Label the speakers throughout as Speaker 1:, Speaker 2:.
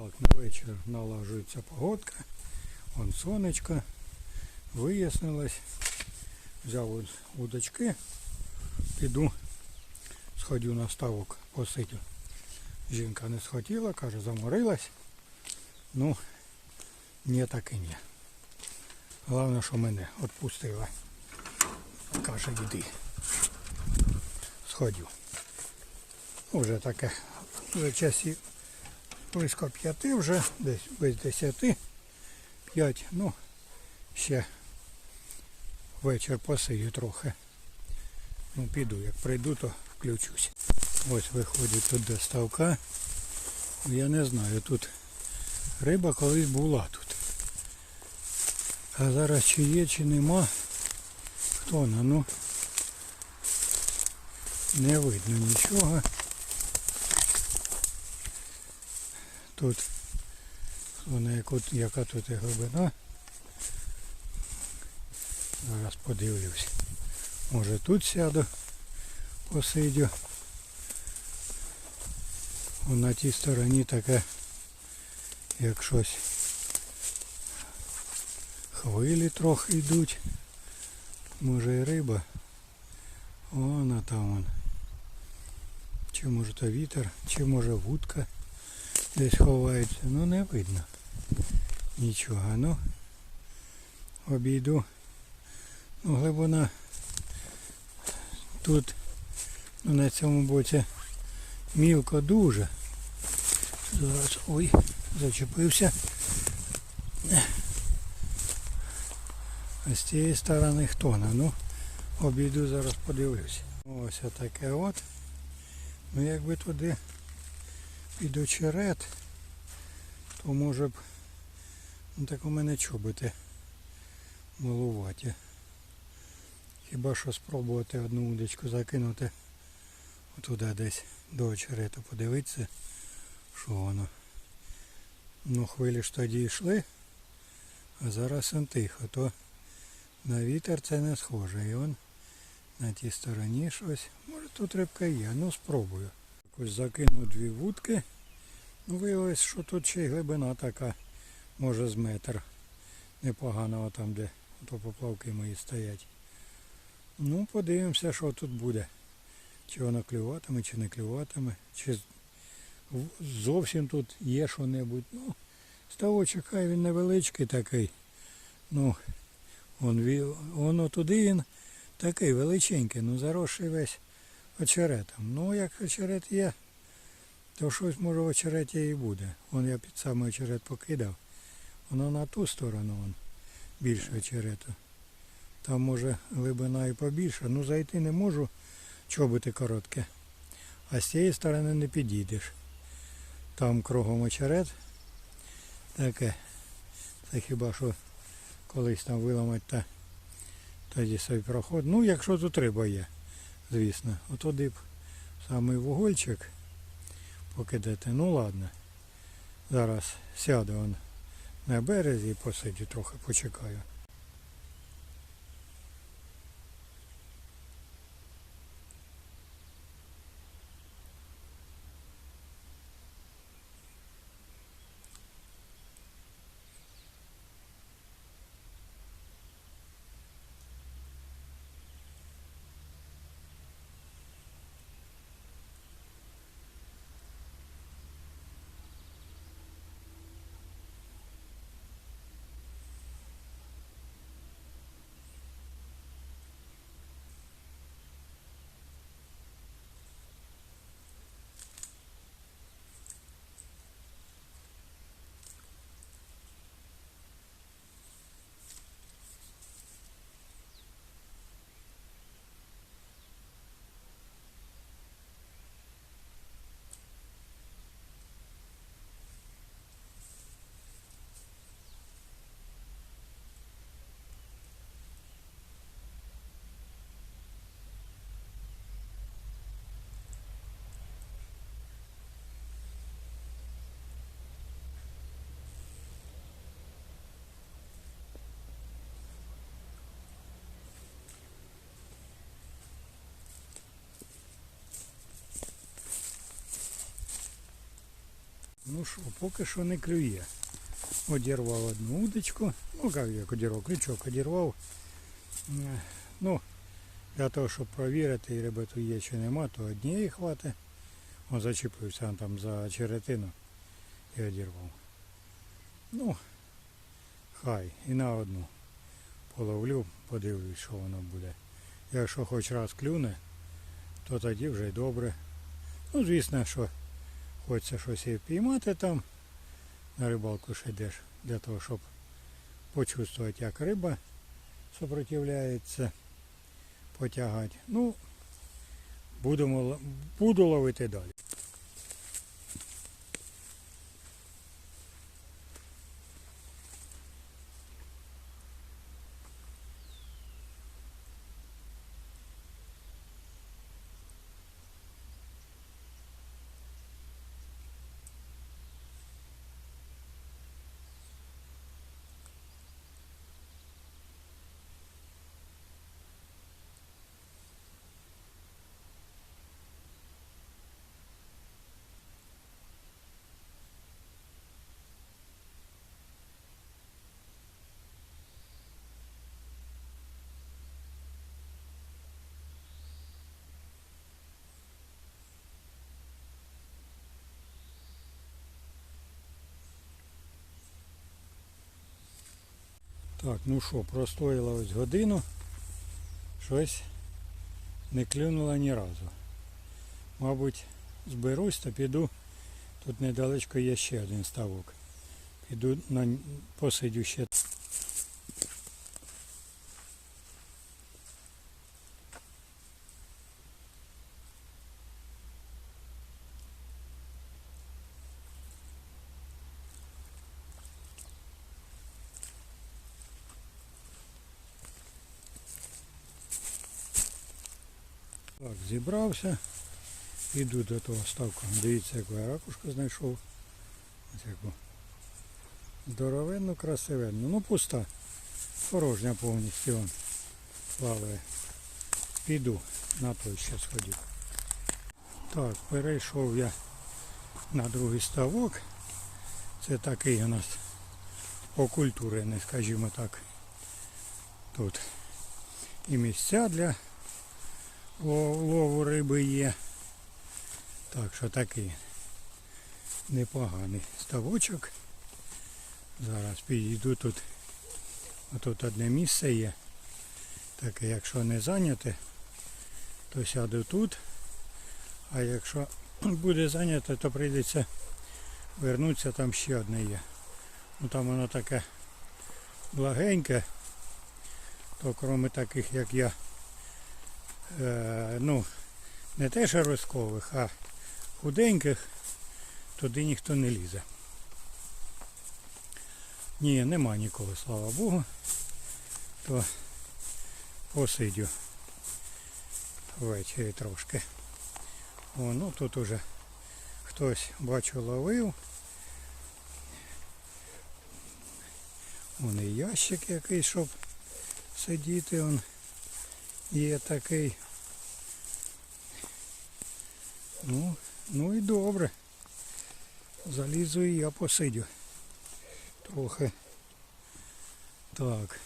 Speaker 1: Так, на вечір налажується погодка. Вон сонечко. Вияснилось. Взяв от удочки. Піду, сходю на ставок посидю. Жінка не схотіла, каже, заморилась. Ну, ні, так і ні. Головне, що мене відпустила. Каже, йди. Сходю. Ну, Вже таке, вже часів близько п'яти вже, десь без десяти. П'ять, ну, ще вечір посию трохи. Ну, піду, як прийду, то включусь. Ось виходить тут до ставка. Я не знаю, тут риба колись була тут. А зараз чи є, чи нема. Хто вона, ну не видно нічого. Тут вона яку, яка тут і глибина. Зараз подивлюсь. Може тут сяду, посидю. На тій стороні таке, як щось. Хвилі трохи йдуть. Може і риба. Вона там вон. Чи може то вітер, чи може вудка десь ховається. Ну не видно. Нічого. Ну обійду. Ну глибина тут ну, на цьому боці мілко дуже. Зараз ой, зачепився. А з цієї сторони хто на? Ну, обійду зараз подивлюсь. Ось таке от. Ну якби туди під очерет, то може б ну так у мене чоботи малуваті. Хіба що спробувати одну удочку закинути отуди десь до очерету подивитися, що воно. Ну хвилі ж тоді йшли, а зараз он тихо, то на вітер це не схоже. І он на тій стороні щось. Може тут рибка є, ну спробую. Ось закинув дві вудки. Ну виявилось, що тут ще й глибина така, може з метр. Непогано там, де то поплавки мої стоять. Ну, подивимося, що тут буде. Чи воно клюватиме, чи не клюватиме, чи зовсім тут є що-небудь. Ну, ставочок хай він невеличкий такий. Ну, он, воно туди він такий величенький, ну заросший весь очеретом. Ну, як очерет є, то щось може в очереті і буде. Вон я під самий очерет покидав. Воно на ту сторону вон, більше очерету. Там може глибина і побільше. Ну зайти не можу, чоботи коротке. А з цієї сторони не підійдеш. Там кругом очерет. Таке. Це хіба що колись там виламати та тоді собі проход. Ну, якщо тут риба є, звісно. Отуди б самий вугольчик покидати. Ну ладно. Зараз сяду он на березі і посиджу трохи почекаю. Ну що, поки що не клює. Одірвав одну удочку. Ну як як одірвав, крючок одірвав. Е, Ну, для того, щоб провірити, тут є чи нема, то однієї хватить. Он зачепився он там за черетину і одірвав. Ну, хай, і на одну половлю, подивлюсь, що воно буде. Якщо хоч раз клюне, то тоді вже й добре. Ну, звісно, що хочеться щось і впіймати там. На рибалку ще йдеш для того, щоб почувствувати, як риба сопротивляється, потягати. Ну, будемо, буду ловити далі. Так, ну що, простоїла ось годину. Щось не клюнуло ні разу. Мабуть, зберусь та піду. Тут недалечко є ще один ставок. Піду на посидю ще. Так, зібрався. Іду до того ставка. Дивіться, яку я ракушку знайшов. Ось яку. Здоровенну, красивенну. Ну пуста. Порожня повністю. Вон. Плаває. Піду на той ще сходю. Так, перейшов я на другий ставок. Це такий у нас окультурений, скажімо так. Тут і місця для лову риби є. Так що такий непоганий ставочок. Зараз підійду тут. Тут одне місце є. Таке, якщо не зайняте, то сяду тут. А якщо буде зайняте, то прийдеться вернутися, там ще одне є. Ну там воно таке благеньке, то крім таких, як я, е, ну, не те що розкових, а худеньких, туди ніхто не лізе. Ні, нема нікого, слава Богу. То посидю ввечері трошки. О, ну тут уже хтось бачу ловив. Вон і ящик якийсь, щоб сидіти. Он є такий. Ну, ну і добре. Залізу і я посидю. Трохи. Так.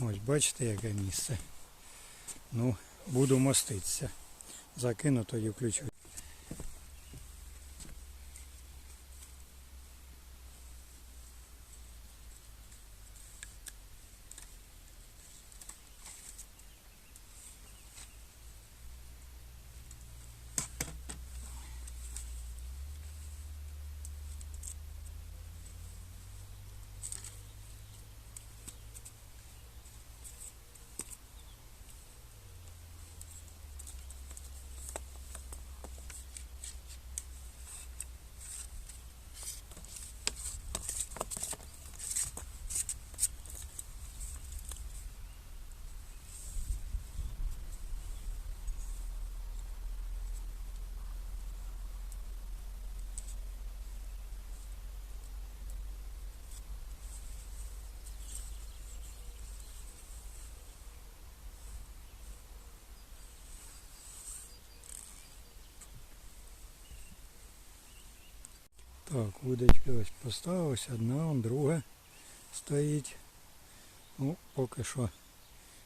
Speaker 1: Ось бачите, яке місце. Ну, буду моститися. Закину, тоді включу. Так, вудочки ось поставилась, одна, он друга стоїть. Ну, поки що.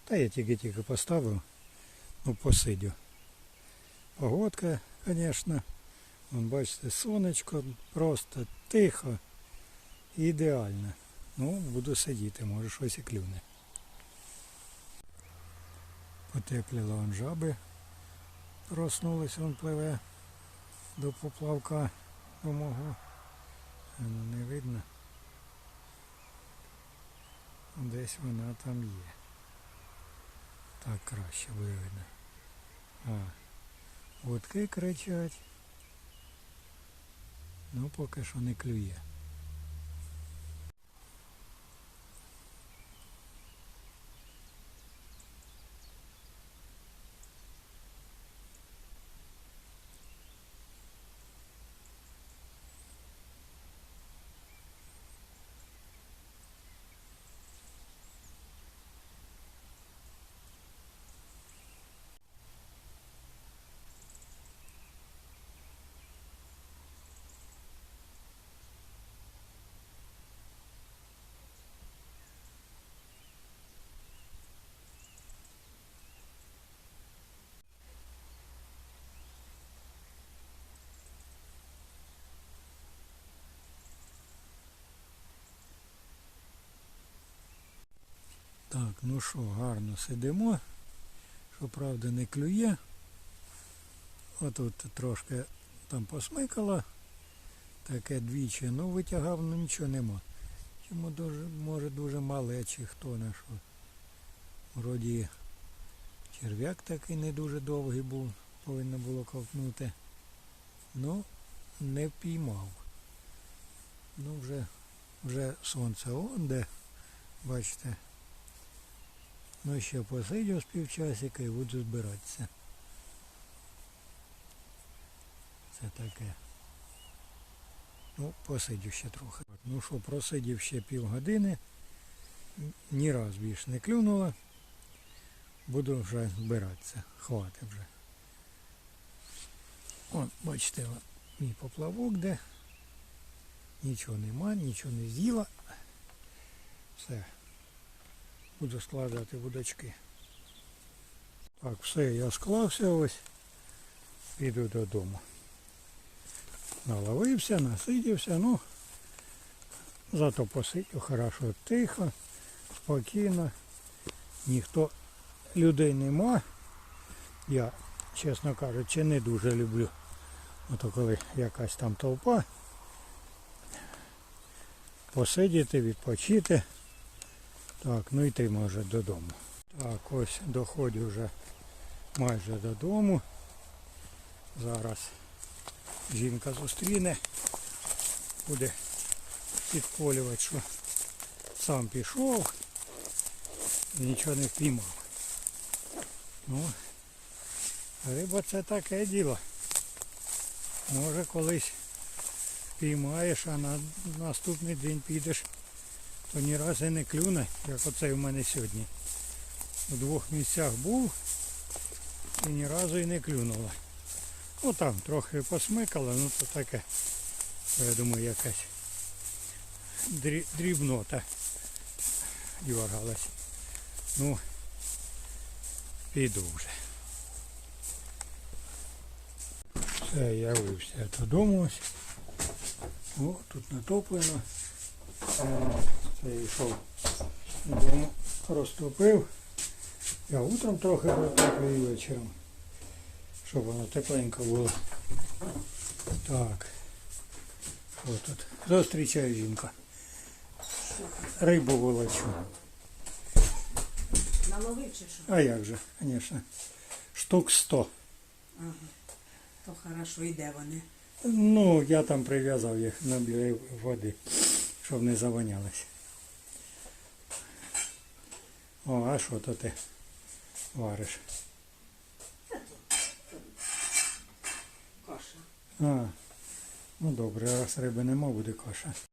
Speaker 1: Та я тільки-тільки поставив. Ну, посидю. Погодка, звісно. Вон, бачите, сонечко, просто тихо. Ідеально. Ну, буду сидіти, може щось і клюне. Потепліло он жаби. Проснулись, он пливе до поплавка до мого. Ну, не видно. Десь вона там є. Так краще видно. А, вудки кричать. Ну, поки що не клює. Так, ну що, гарно сидимо. Що правда не клює. Отут трошки там посмикало. Таке двічі, ну витягав, ну нічого нема. Чому дуже, може дуже мале, чи хто на що. Вроді черв'як такий не дуже довгий був, повинно було ковтнути. Ну, не впіймав. Ну вже, вже сонце он де, бачите. Ну ще посидю з півчасика і буду збиратися. Це таке. Ну, посидю ще трохи. Ну що, просидів ще півгодини. Ні раз більше не клюнуло. Буду вже збиратися. Хватить вже. От, бачите, мій поплавок де. Нічого нема, нічого не з'їла. Все. Буду складати вудочки. Так, все, я склався ось. Піду додому. Наловився, насидівся, ну зато посидів хорошо, тихо, спокійно. Ніхто людей нема. Я, чесно кажучи, не дуже люблю. Ото коли якась там толпа. Посидіти, відпочити. Так, ну йти може додому. Так, ось доходжу вже майже додому. Зараз жінка зустріне, буде підколювати, що сам пішов, і нічого не впіймав. Ну, риба це таке діло. Може колись впіймаєш, а на наступний день підеш то ні разу не клюне, як оцей у мене сьогодні. У двох місцях був і ні разу і не клюнуло. Ну там трохи посмикало, ну то таке, я думаю, якась дрібнота дергалась. Ну, піду вже. Все, я вився додому. О, тут натоплено. Це я йшов додому, розтопив. Я утром трохи розтоплю і вечором. Щоб воно тепленько було. Так. Що тут? Зустрічаю жінка. Рибу волочу.
Speaker 2: Наловив чи що?
Speaker 1: А як же, звісно. Штук 100.
Speaker 2: Ага. То хорошо, і де вони?
Speaker 1: Ну, я там прив'язав їх на біля води, щоб не завонялись. О, а що то ти вариш?
Speaker 2: Каша.
Speaker 1: А, ну добре, раз риби нема, буде каша.